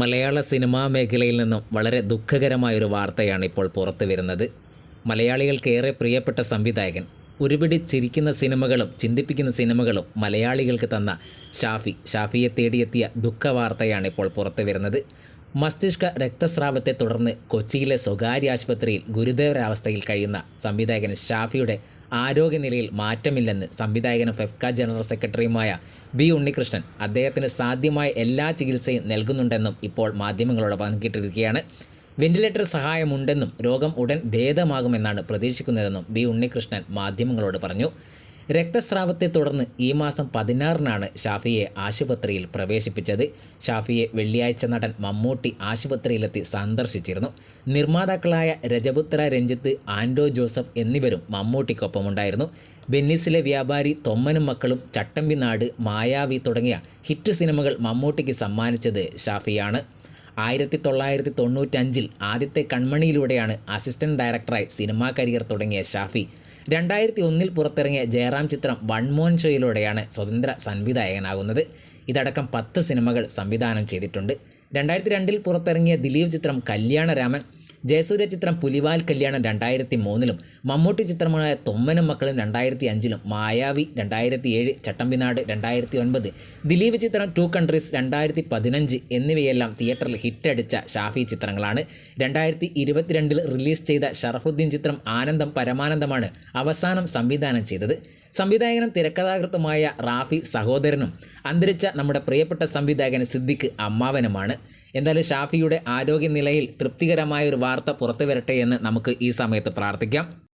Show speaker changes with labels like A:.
A: മലയാള cinema മേഖലയിൽ നിന്നും വളരെ ദുഃഖകരമായ ഒരു വാർത്തയാണ് ഇപ്പോൾ പുറത്തു വരുന്നത്. മലയാളികൾക്കേറെ പ്രിയപ്പെട്ട സംവിധായകൻ ഒരുപിടി ചിരിക്കുന്ന സിനിമകളും ചിന്തിപ്പിക്കുന്ന സിനിമകളും മലയാളികൾക്ക് തന്ന ഷാഫി ഷാഫിയെ തേടിയെത്തിയ ദുഃഖവാർത്തയാണ് ഇപ്പോൾ പുറത്തു വരുന്നത്. മസ്തിഷ്ക രക്തസ്രാവത്തെ തുടർന്ന് കൊച്ചിയിലെ സ്വകാര്യ ആശുപത്രിയിൽ ഗുരുതരാവസ്ഥയിൽ കഴിയുന്ന സംവിധായകൻ ഷാഫിയുടെ ആരോഗ്യനിലയിൽ മാറ്റമില്ലെന്ന് സംവിധായകനും ഫെഫ്ക ജനറൽ സെക്രട്ടറിയുമായ ബി ഉണ്ണികൃഷ്ണൻ അദ്ദേഹത്തിന് സാധ്യമായ എല്ലാ ചികിത്സയും നൽകുന്നുണ്ടെന്നും ഇപ്പോൾ മാധ്യമങ്ങളോട് പങ്കിട്ടിരിക്കുകയാണ് വെന്റിലേറ്റർ സഹായമുണ്ടെന്നും രോഗം ഉടൻ ഭേദമാകുമെന്നാണ് പ്രതീക്ഷിക്കുന്നതെന്നും ബി ഉണ്ണികൃഷ്ണൻ മാധ്യമങ്ങളോട് പറഞ്ഞു. രക്തസ്രാവത്തെ തുടർന്ന് ഈ മാസം പതിനാറിനാണ് ഷാഫിയെ ആശുപത്രിയിൽ പ്രവേശിപ്പിച്ചത്. ഷാഫിയെ വെള്ളിയാഴ്ച നടൻ മമ്മൂട്ടി ആശുപത്രിയിലെത്തി സന്ദർശിച്ചിരുന്നു. നിർമ്മാതാക്കളായ രജപുത്ര രഞ്ജിത്ത് ആൻഡോ ജോസഫ് എന്നിവരും മമ്മൂട്ടിക്കൊപ്പമുണ്ടായിരുന്നു. വെന്നീസിലെ വ്യാപാരി തൊമ്മനും മക്കളും ചട്ടമ്പി നാട് മായാവി തുടങ്ങിയ ഹിറ്റ് സിനിമകൾ മമ്മൂട്ടിക്ക് സമ്മാനിച്ചത് ഷാഫിയാണ്. ആയിരത്തി തൊള്ളായിരത്തി തൊണ്ണൂറ്റഞ്ചിൽ ആദ്യത്തെ കൺമണിയിലൂടെയാണ് അസിസ്റ്റന്റ് ഡയറക്ടറായി സിനിമാ കരിയർ തുടങ്ങിയ ഷാഫി. രണ്ടായിരത്തി ഒന്നിൽ പുറത്തിറങ്ങിയ ജയറാം ചിത്രം വൺമോൻ ഷോയിലൂടെയാണ് സ്വതന്ത്ര സംവിധായകനാകുന്നത്. ഇതടക്കം പത്ത് സിനിമകൾ സംവിധാനം ചെയ്തിട്ടുണ്ട്. രണ്ടായിരത്തി രണ്ടിൽ പുറത്തിറങ്ങിയ ദിലീപ് ചിത്രം കല്യാണരാമൻ ജയസൂര്യ ചിത്രം പുലിവാൽ കല്യാണം രണ്ടായിരത്തി മൂന്നിലും മമ്മൂട്ടി ചിത്രമായ തൊമ്മനും മക്കളും രണ്ടായിരത്തി അഞ്ചിലും മായാവി രണ്ടായിരത്തി ഏഴ് ചട്ടമ്പിനാട് രണ്ടായിരത്തി ഒൻപത് ദിലീപ് ചിത്രം ടു കൺട്രീസ് രണ്ടായിരത്തി പതിനഞ്ച് എന്നിവയെല്ലാം തിയേറ്ററിൽ ഹിറ്റടിച്ച ഷാഫി ചിത്രങ്ങളാണ്. രണ്ടായിരത്തി ഇരുപത്തിരണ്ടിൽ റിലീസ് ചെയ്ത ഷറഫുദ്ദീൻ ചിത്രം ആനന്ദം പരമാനന്ദമാണ് അവസാനം സംവിധാനം ചെയ്തത്. സംവിധായകനും തിരക്കഥാകൃത്തുമായ റാഫി സഹോദരനും അന്തരിച്ച നമ്മുടെ പ്രിയപ്പെട്ട സംവിധായകൻ സിദ്ദിഖ് അമ്മാവനുമാണ്. എന്തായാലും ഷാഫിയുടെ ആരോഗ്യനിലയിൽ തൃപ്തികരമായ ഒരു വാർത്ത പുറത്തു വരട്ടെ എന്ന് നമുക്ക് ഈ സമയത്ത് പ്രാർത്ഥിക്കാം.